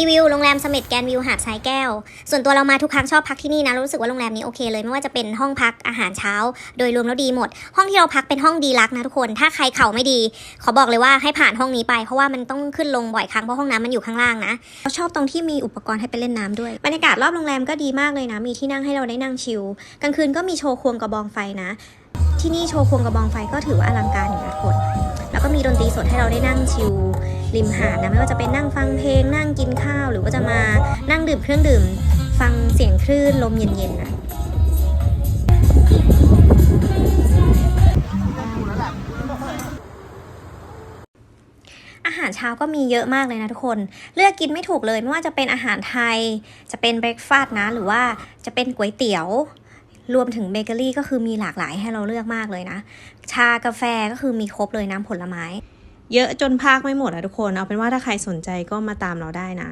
รีวิวโรงแรมเสม็ดแกรนวิวหาดทรายแก้ว ส่วนตัวเรามาทุกครั้งชอบพักที่นี่นะ รู้สึกว่าโรงแรมนี้โอเคเลยไม่ว่าจะเป็นห้องพักอาหารเช้า โดยรวมแล้วดีหมด ห้องที่เราพักเป็นห้องดีลักนะทุกคน ถ้าใครเข่าไม่ดี ขอบอกเลยว่าให้ผ่านห้องนี้ไป เพราะว่ามันต้องขึ้นลงบ่อยครั้งเพราะห้องน้ำมันอยู่ข้างล่างนะเราชอบตรงที่มีอุปกรณ์ให้ไปเล่นน้ำด้วยบรรยากาศรอบโรงแรมก็ดีมากเลยนะ มีที่นั่งให้เราได้นั่งชิลกลางคืนก็มีโชว์ควงกระบองไฟนะ ที่นี่โชว์ควงกระบองไฟก็ถือว่าอลังการอยู่นะทุกคน มีดนตรีสดให้เราได้นั่งชิลริมหาดนะไม่ว่าจะเป็นนั่งฟังเพลงนั่งกินข้าว หรือว่าจะมานั่งดื่มเครื่องดื่ม ฟังเสียงคลื่นลมเย็นๆนะอาหารเช้าก็มีเยอะมากเลยนะทุกคน เลือกกินไม่ถูกเลยไม่ว่าจะเป็นอาหารไทย จะเป็นเบรกฟาสต์นะ หรือว่าจะเป็นก๋วยเตี๋ยว รวมถึงเบเกอรี่ก็คือมีหลากหลายให้เราเลือกมากเลยนะ ชากาแฟก็คือมีครบเลยน้ำผลไม้ เยอะจนภาคไม่หมดอะทุกคน เอาเป็นว่าถ้าใครสนใจก็มาตามเราได้นะ